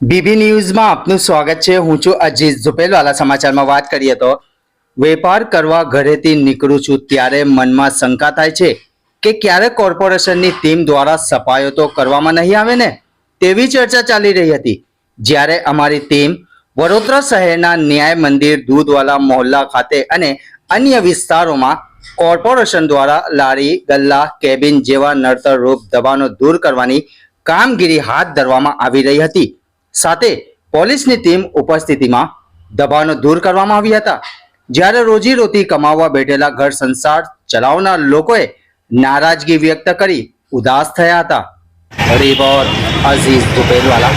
BB ન્યૂઝમાં આપનું સ્વાગત છે. હું છું અજીત ઝુપેલવાલા સમાચારમાં વાત કરીએ તો, વેપાર કરવા ઘરેથી નીકળું છું ત્યારે મનમાં શંકા થાય છે કે ક્યારે કોર્પોરેશનની ટીમ દ્વારા સફાયો તો કરવામાં નહીં આવે ને? તેવી ચર્ચા ચાલી રહી હતી. જ્યારે અમારી ટીમ વડોદરા શહેરના ન્યાય મંદિર, દૂધવાલા મોહલ્લા ખાતે અને અન્ય વિસ્તારોમાં કોર્પોરેશન દ્વારા લારી, ગલ્લા, કેબિન જેવા નડતર રૂપ દબાણો દૂર કરવાની કામગીરી હાથ ધરવામાં આવી રહી હતી. સાથે પોલીસની ટીમ ઉપસ્થિતિમાં દબાણો દૂર કરવામાં આવ્યા હતા. જ્યારે રોજીરોટી કમાવવા બેઠેલા ઘર સંસાર ચલાવનાર લોકોએ નારાજગી વ્યક્ત કરી ઉદાસ થયા હતા. રિપોર્ટ અઝીઝ દુબેલવાલા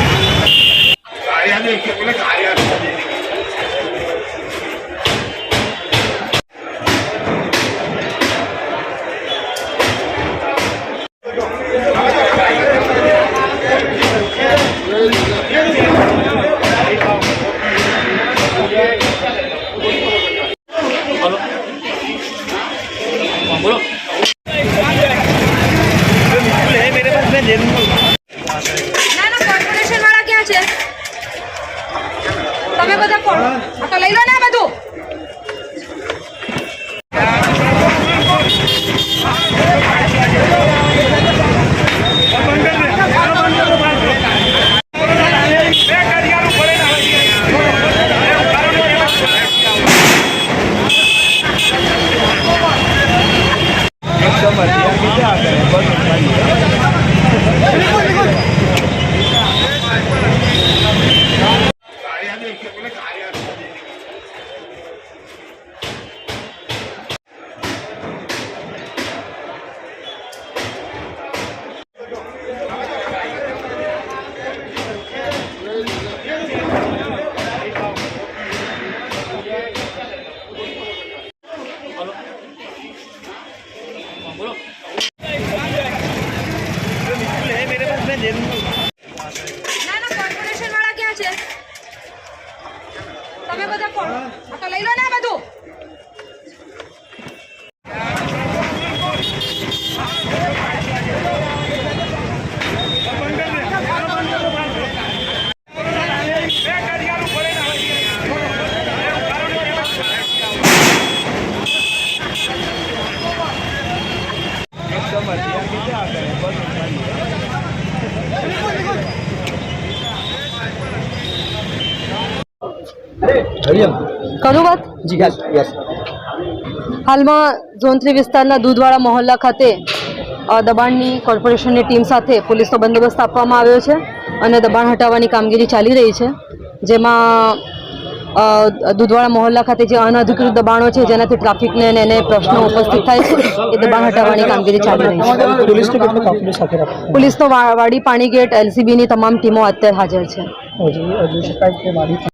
ના aí. ના ના કોર્પોરેશન વાળા ક્યાં છે? તમે બધા કોણ આ તો લઈ લો ને આ બધું. કરું વાત? હાલમાં ઝોન થ્રી વિસ્તારના દૂધવાળા મોહલ્લા ખાતે દબાણની કોર્પોરેશનની ટીમ સાથે પોલીસનો બંદોબસ્ત આપવામાં આવ્યો છે અને દબાણ હટાવવાની કામગીરી ચાલી રહી છે. જેમાં દૂધવાળા મોહલ્લા ખાતે જે અનધિકૃત દબાણો છે જેનાથી ટ્રાફિકને અને એને પ્રશ્નો ઉપસ્થિત થાય છે એ દબાણ હટાવવાની કામગીરી ચાલી રહી છે. પોલીસનો વાડી પાણી ગેટ એલસીબીની તમામ ટીમો અત્યારે હાજર છે.